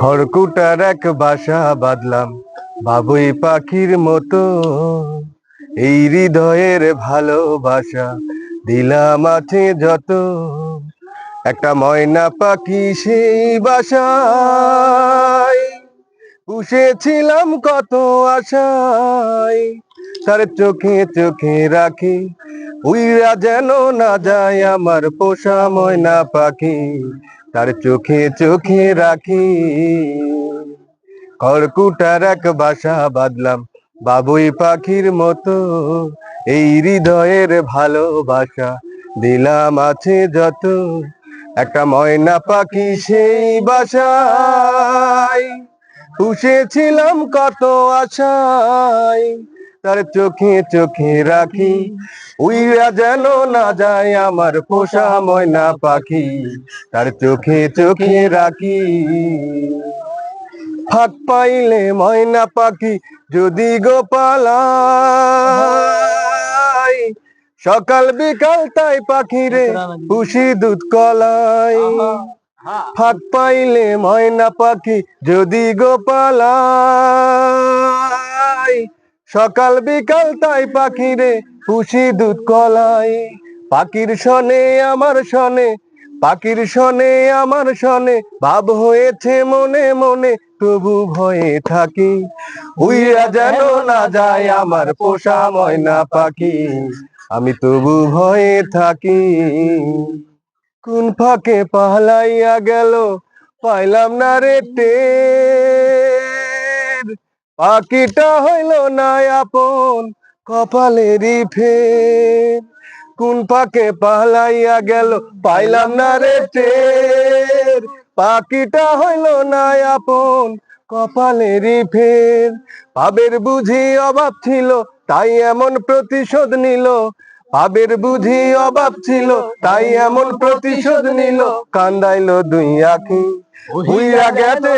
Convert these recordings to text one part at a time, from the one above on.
খড়কুটার এক বাসা বাঁধলাম। বাবুই পাখির মতো এই হৃদয়ের ভালোবাসা দিলাম আছে যত। একটা ময়না পাখি সেই বাসায়, পুষেছিলাম কত আশায়। তার চোখে চোখে রাখি, উইরা যেন না যায় আমার পোষা ময়না পাখি। তার চোখে চোখে রাখি। খড়কুটার এক বাসা বাঁধলাম বাবুই পাখির মতো। এই হৃদয়ের ভালোবাসা দিলাম আছে যত। একটা ময়না পাখি সেই বাসায়। পুষেছিলাম কত আশায়। তার চোখে চোখে রাখি। উইরা যেন না যায় আমার পোষা ময়না পাখি। তার চোখে চোখে রাখি। ফাঁক পাইলে ময়না পাখি যদি গোপালাই সকাল বিকাল তাই পাখি রে খুশি দুধ কলাই। ফাঁক পাইলে ময়না পাখি যদি গোপালাই সকাল বিকাল তাই পাখি রে খুশি দুধ কলাই। পাখির শনে আমার শনে, পাখির শনে আমার শনে, ভাব হয়েছে মনে মনে, তবু ভয়ে থাকি। উইরা যেন না যায় আমার পোষা ময়না পাখি, আমি তবু ভয়ে থাকি। কোন ফাঁকে পালাইয়া গেল, পাইলাম না রে টের পাখিটা হইল না আপন কপালেরই ফের। কোন পাকে পালাইয়া গেল পাইলাম না রে টের। পাখিটা হইল না আপন কপালেরই ফের। ভাবের বুঝি অভাব ছিল, তাই এমন প্রতিশোধ নিল। পাবের বুঝি অভাব ছিল, তাই এমন প্রতিশোধ নিল, কান্দাইলো দুই আখি। হুইয়া গেছে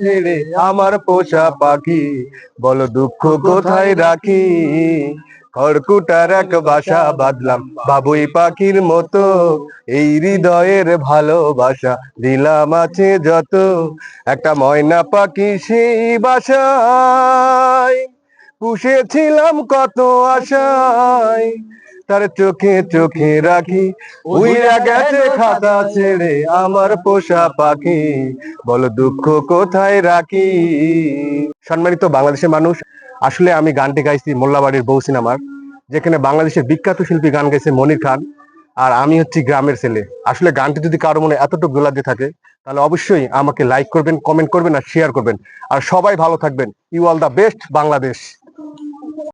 ছেড়ে আমার পোষা পাখি, বল দুঃখ কোথায় রাখি? খড়কুটার এক বাসা বাঁধলাম, বাবুই পাখির মতো, এই হৃদয়ের ভালোবাসা দিলাম আছে যত। একটা ময়না পাখি সেই বাসায়, পুষেছিলাম কত আশায়। তার চোখে চোখে রাখি। উইরা গেছে খাতা ছেড়ে আমার পোষা পাখি। বলো দুঃখ কোথায় রাখি? সম্মানিত বাংলাদেশের মানুষ, আসলে আমি গানটি গাইছি মোল্লাবাড়ির বউ সিনেমার, যেখানে বাংলাদেশের বিখ্যাত শিল্পী গান গাইছে মনির খান, আর আমি হচ্ছি গ্রামের ছেলে। আসলে গানটি যদি কারও মনে এতটুকু গোলা দিয়ে থাকে, তাহলে অবশ্যই আমাকে লাইক করবেন কমেন্ট করবেন আর শেয়ার করবেন। আর সবাই ভালো থাকবেন। You all the best Bangladesh